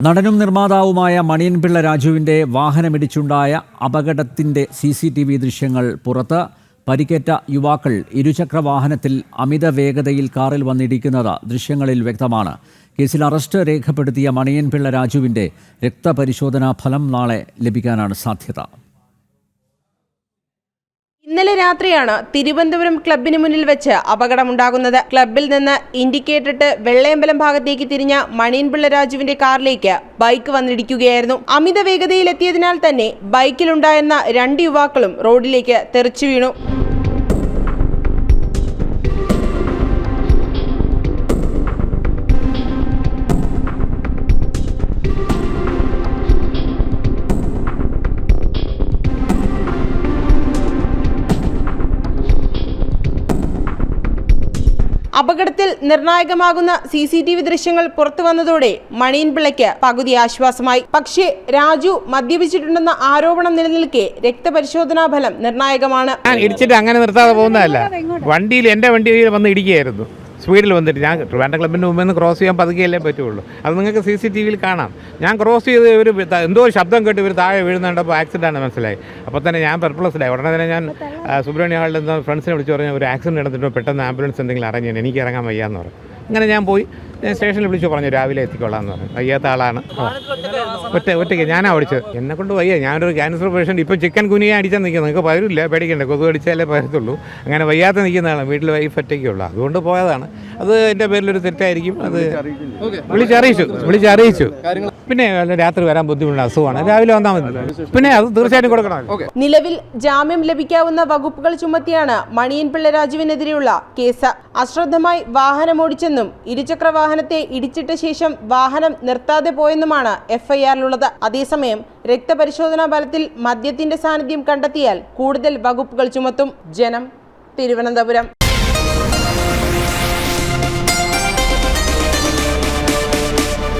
നടനും നിർമ്മാതാവുമായ മണിയൻപിള്ള രാജുവിന്റെ വാഹനമിടിച്ചുണ്ടായ അപകടത്തിന്റെ സി സി ടി വി ദൃശ്യങ്ങൾ പുറത്ത് പരിക്കേറ്റ യുവാക്കൾ ഇരുചക്ര വാഹനത്തിൽ അമിത വേഗതയിൽ കാറിൽ വന്നിടിക്കുന്നത് ദൃശ്യങ്ങളിൽ വ്യക്തമാണ്. കേസിൽ അറസ്റ്റ് രേഖപ്പെടുത്തിയ മണിയൻപിള്ള രാജുവിന്റെ രക്തപരിശോധനാ ഫലം നാളെ ലഭിക്കാനാണ് സാധ്യത. ഇന്നലെ രാത്രിയാണ് തിരുവനന്തപുരം ക്ലബിന് മുന്നിൽ വെച്ച് അപകടമുണ്ടാകുന്നത്. ക്ലബിൽ നിന്ന് ഇൻഡിക്കേറ്ററിട്ട് വെള്ളയമ്പലം ഭാഗത്തേക്ക് തിരിഞ്ഞ മണിയൻപിള്ള രാജുവിന്റെ കാറിലേക്ക് ബൈക്ക് വന്നിടിക്കുകയായിരുന്നു. അമിത വേഗതയിലെത്തിയതിനാൽ തന്നെ ബൈക്കിലുണ്ടായിരുന്ന രണ്ട് യുവാക്കളും റോഡിലേക്ക് തെറിച്ചു വീണു. അപകടത്തിൽ നിർണായകമാകുന്ന സി സി ടി വി ദൃശ്യങ്ങൾ പുറത്തു വന്നതോടെ മണിയൻപിള്ളയ്ക്ക് പകുതി ആശ്വാസമായി. പക്ഷേ രാജു മദ്യപിച്ചിട്ടുണ്ടെന്ന ആരോപണം നിലനിൽക്കെ രക്തപരിശോധനാ ഫലം നിർണായകമാണ്. ഇടിച്ചിട്ട് അങ്ങനെ നിർത്താതെ പോകുന്നതല്ല. വണ്ടിയിൽ എന്റെ വണ്ടിയിൽ വന്ന് ഇടിക്കുകയായിരുന്നു. സ്പീഡിൽ വന്നിട്ട് ഞാൻ ട്രിവാൻഡ്രം ക്ലബിന്റെ മുമ്പിൽ നിന്ന് ക്രോസ് ചെയ്യാൻ പതുക്കെയല്ലേ പറ്റുള്ളൂ. അത് നിങ്ങൾക്ക് സി സി ടി വിയിൽ കാണാം. ഞാൻ ക്രോസ് ചെയ്ത് ഒരു എന്തോ ഒരു ശബ്ദം കേട്ട് ഇവർ താഴെ വീഴുന്നുണ്ടപ്പോൾ ആക്സിഡന്റ് ആണ് മനസ്സിലായി. അപ്പോൾ തന്നെ ഞാൻ പെർപ്ലസ്ഡായി ഉടനെ തന്നെ ഞാൻ സുബ്രഹ്മണ്യ ഹാളിൽ നിന്ന് ഫ്രണ്ട്സിനെ വിളിച്ച് പറഞ്ഞു ഒരു ആക്സിഡന്റ് നടന്നിട്ട് പെട്ടെന്ന് ആംബുലൻസ് എന്തെങ്കിലും ചെയ്യണം എനിക്ക് ഇറങ്ങാൻ വയ്യാന്ന് പറഞ്ഞു. അങ്ങനെ ഞാൻ പോയി. ഞാൻ സ്റ്റേഷനിൽ വിളിച്ചു പറഞ്ഞു രാവിലെ എത്തിക്കോളാം എന്ന് പറഞ്ഞു. വയ്യാത്ത ആളാണ്. ഒറ്റ ഒറ്റയ്ക്ക് ഞാനാ ഓടിച്ചത്. എന്നെ കൊണ്ട് വയ്യ. ഞാനൊരു ക്യാൻസർ പേഷ്യന്റ് ഇപ്പോൾ ചിക്കൻ കുനിയെ അടിച്ചാൽ നിൽക്കുന്നത് നിങ്ങൾക്ക് പകരില്ല പേടിക്കണ്ട. കൊതു അടിച്ചാലേ പരത്തുള്ളൂ. അങ്ങനെ വയ്യാത്ത നിൽക്കുന്നതാണ്. വീട്ടിൽ വൈഫ് ഒറ്റയ്ക്കുള്ളൂ. അതുകൊണ്ട് പോയതാണ്. അത് എന്റെ പേരിലൊരു തെറ്റായിരിക്കും. അത് വിളിച്ചറിയിച്ചു. വിളിച്ചറിയിച്ചു. പിന്നെ രാത്രി വരാൻ ബുദ്ധിമുട്ടുള്ള അസുഖമാണ്. രാവിലെ വന്നാൽ മതി. പിന്നെ അത് തീർച്ചയായിട്ടും കൊടുക്കണം. നിലവിൽ ജാമ്യം ലഭിക്കാവുന്ന വകുപ്പുകൾ ചുമത്തിയാണ് മണിയൻപിള്ള രാജുവിനെതിരെയുള്ള കേസ്. അശ്രദ്ധമായി വാഹനം ഓടിച്ചെന്നും ഇരുചക്ര വാഹനത്തെ ഇടിച്ചിട്ട ശേഷം വാഹനം നിർത്താതെ പോയെന്നുമാണ് എഫ്ഐആറിലുള്ളത്. അതേസമയം രക്തപരിശോധനാ ഫലത്തിൽ മദ്യത്തിന്റെ സാന്നിധ്യം കണ്ടെത്തിയാൽ കൂടുതൽ വകുപ്പുകൾ ചുമത്തും. ജനം തിരുവനന്തപുരം.